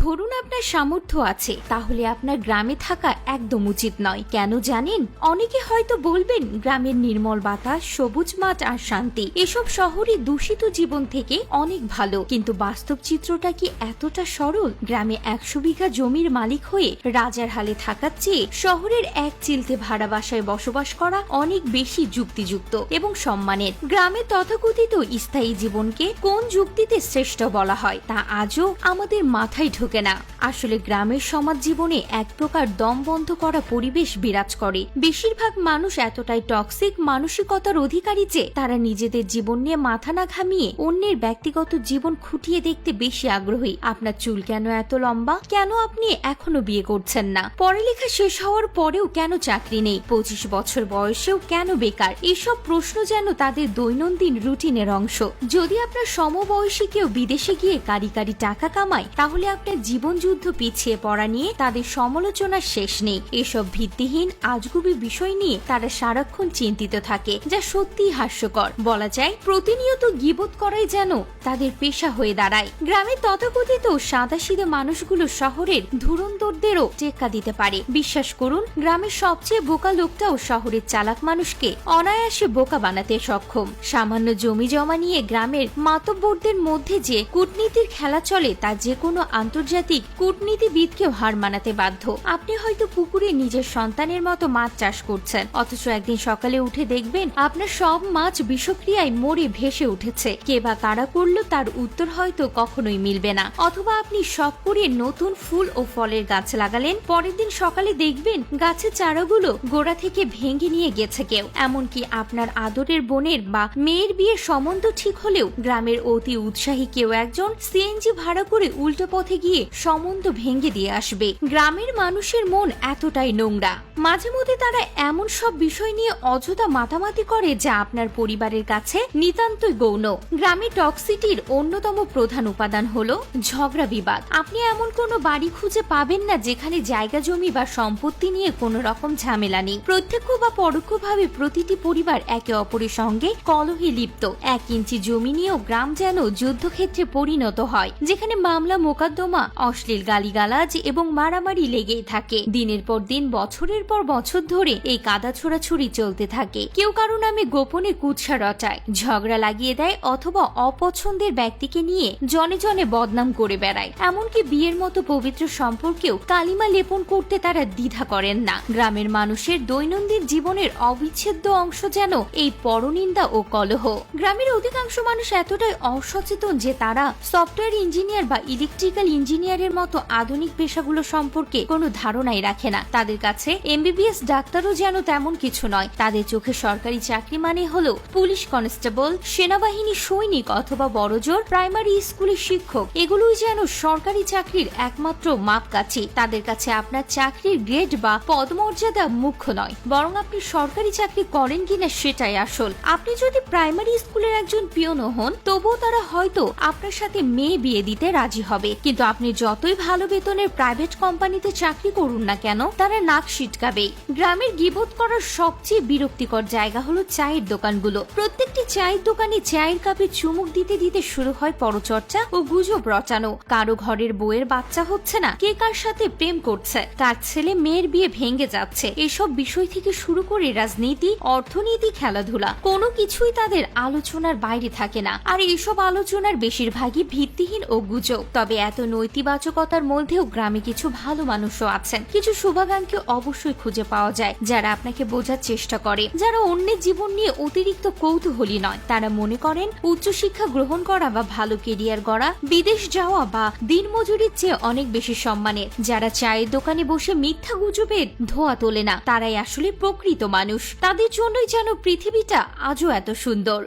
ধরুন আপনার সামর্থ্য আছে, তাহলে আপনার গ্রামে থাকা একদম উচিত নয়। কেন জানেন? অনেকে হয়তো বলবেন, গ্রামের নির্মল বাতাস, সবুজ মাঠ আর শান্তি, এসব শহরে দূষিত জীবন থেকে অনেক ভালো। কিন্তু বাস্তব চিত্রটা কি এতটা সরল? গ্রামে একশো বিঘা জমির মালিক হয়ে রাজার হালে থাকার চেয়ে শহরের এক চিলতে ভাড়া বাসায় বসবাস করা অনেক বেশি যুক্তিযুক্ত এবং সম্মানের। গ্রামে তথাকথিত স্থায়ী জীবনকে কোন যুক্তিতে শ্রেষ্ঠ বলা হয়, তা আজও আমাদের মাথায় ঢোকে না। আসলে গ্রামের সমাজ জীবনে এক প্রকার দম বন্ধ করা পরিবেশ বিরাজ করে। বেশিরভাগ মানুষ এতটাই টক্সিক মানসিকতার অধিকারী যে তারা নিজেদের জীবন নিয়ে মাথা না ঘামিয়ে অন্যের ব্যক্তিগত জীবন খুঁটিয়ে দেখতে বেশি আগ্রহী। আপনার চুল কেন এত লম্বা? কেন আপনি এখনও বিয়ে করছেন না? পড়ালেখা শেষ হওয়ার পরেও কেন চাকরি নেই? পঁচিশ বছর বয়সেও কেন বেকার? এসব প্রশ্ন যেন তাদের দৈনন্দিন রুটিনের অংশ। যদি আপনার সমবয়সী কেউ বিদেশে গিয়ে কারি কারি টাকা কামায়, তাহলে আপনার জীবন যুদ্ধ পিছিয়ে পড়া নিয়ে তাদের সমালোচনা শেষ নেই। এসব ভিত্তিহীন, আজগুবি বিষয় নিয়ে তারা সারাক্ষণ চিন্তিত থাকে, যা সত্যি হাস্যকর। বলা যায়, প্রতিনিয়ত গিবোধ করাই যেন তাদের পেশা হয়ে দাঁড়ায়। গ্রামের তথাকথিত সাদাসিধে মানুষগুলো শহরের ধুরন্ধরদেরও টেক্কা দিতে পারে। বিশ্বাস করুন, গ্রামের সবচেয়ে বোকা লোকটাও শহরের চালাক মানুষকে অনায়াসে বোকা বানাতে সক্ষম। সামান্য জমি জমা নিয়ে গ্রামের মাতব্বরদের মধ্যে যে কূটনীতির খেলা চলে তা যে কোনো আন্তর্জাতিক কূটনীতিবিদকেও হার মানাতে বাধ্য। আপনি হয়তো পুকুরে নিজের সন্তানের মতো মাছ চাষ করছেন, অথচ একদিন সকালে উঠে দেখবেন আপনার সব মাছ বিষক্রিয়ায় মরে ভেসে উঠেছে। কে বা কারা করল তার উত্তর হয়তো কখনোই মিলবে না। অথবা আপনি শখ করে নতুন ফুল ও ফলের গাছ লাগালেন, পরের দিন সকালে দেখবেন গাছের চারাগুলো গোড়া থেকে ভেঙে নিয়ে গেছে কেউ। এমনকি আপনার আদরের বোনের বা মেয়ের বিয়ের সম্বন্ধ ঠিক হলেও গ্রামের অতি উৎসাহী কেউ একজন সিএনজি ভাড়া করে উল্টো পথে গিয়ে সম্বন্ধ ভেঙে দিয়ে আসবে। গ্রামের মানুষের মন এতটাই নোংরা। মাঝে মধ্যে তারা এমন সব বিষয় নিয়ে অযথা মাতামাতি করে যা আপনার পরিবারের কাছে নিতান্তই গৌণ। গ্রামে টক্সিটির অন্যতম প্রধান উপাদান হলো ঝগড়া বিবাদ। আপনি এমন কোনো বাড়ি খুঁজে পাবেন না যেখানে জায়গা জমি বা সম্পত্তি নিয়ে কোনো রকম ঝামেলা নেই। প্রত্যক্ষ বা পরোক্ষভাবে প্রতিটি পরিবার একে অপরের সঙ্গে কলহে লিপ্ত। এক ইঞ্চি জমি নিয়েও গ্রাম যেন যুদ্ধক্ষেত্রে পরিণত হয়, যেখানে মামলা, মোকদ্দমা অশ্লীল গালিগালাজ এবং মারামারি লেগেই থাকে। দিনের পর দিন, বছরের পর বছর ধরে এই কাদা ছোড়াছুড়ি চলতে থাকে। কেউ কারও নামে গোপনে কুৎসা রটায়, ঝগড়া লাগিয়ে দেয় অথবা অপছন্দের ব্যক্তিকে নিয়ে জনে জনে বদনাম করে বেড়ায়। এমনকি বিয়ের মতো পবিত্র সম্পর্কেও কালিমা লেপন করতে তারা দ্বিধা করেন না। গ্রামের মানুষের দৈনন্দিন জীবনের অবিচ্ছেদ্য অংশ যেন এই পরনিন্দা ও কলহ। গ্রামের অধিকাংশ মানুষ এতটাই অসচেতন যে তারা সফটওয়্যার ইঞ্জিনিয়ার বা ইলেকট্রিক্যাল ইঞ্জিনিয়ারের মতো আধুনিক পেশাগুলো সম্পর্কে কোনো ধারণাই রাখে না। তাদের কাছে এমবিবিএস ডাক্তারও যেন তেমন কিছু নয়। তাদের চোখে সরকারি চাকরি মানে হলো পুলিশ কনস্টেবল, সেনাবাহিনী সৈনিক অথবা বড়জোর, প্রাইমারি স্কুলের শিক্ষক। এগুলোই যেন সরকারি চাকরির একমাত্র মাপকাঠি। তাদের কাছে আপনার চাকরির গ্রেড বা পদমর্যাদা মুখ্য নয়। বরং আপনি সরকারি চাকরি করেন কিনা সেটাই আসল। আপনি যদি প্রাইমারি স্কুলের একজন পিয়নও হন, তবুও তারা হয়তো আপনার সাথে মেয়ে বিয়ে দিতে রাজি হবে। কিন্তু আপনি যতই ভালো বেতনের প্রাইভেট কোম্পানিতে চাকরি করুন না কেন, তারা নাক সিটকাবেই গ্রামের গিবোধ করার সবচেয়ে বিরক্তিকর জায়গা হলো চায়ের দোকানগুলো। প্রত্যেকটি চায়ের দোকানে চায়ের কাপে চুমুক দিতে দিতে শুরু হয় পরচর্চা ও গুজব রচানো। কারও ঘরের বউয়ের বাচ্চা হচ্ছে না, কে কার সাথে প্রেম করছে কার ছেলে মেয়ের বিয়ে ভেঙে যাচ্ছে। এসব বিষয় থেকে শুরু করে রাজনীতি, অর্থনীতি, খেলাধুলা। কোনো কিছুই তাদের আলোচনার বাইরে থাকে না। আর এইসব আলোচনার বেশিরভাগই ভিত্তিহীন ও গুজব। তবে এত নৈতিবাচকতার মধ্যেও গ্রামে কিছু ভালো মানুষও আছেন। কিছু শুভাকাঙ্ক্ষী অবশ্যই খুঁজে পাওয়া যায়, যারা আপনাকে বোঝার চেষ্টা করে। যারা অন্যের জীবন নিয়ে অতিরিক্ত কৌতূহলী নয়, তারা মনে করেন উচ্চশিক্ষা গ্রহণ করা বা ভালো কেরিয়ার গড়া, বিদেশ যাওয়া বা দিনমজুরির চেয়ে অনেক বেশি সম্মানের। যারা চায়ের দোকানে বসে মিথ্যা গুজবের ধোয়া তোলে না। তারাই আসলে প্রকৃত মানুষ। তাদের জন্যই যেন পৃথিবীটা আজও এত সুন্দর।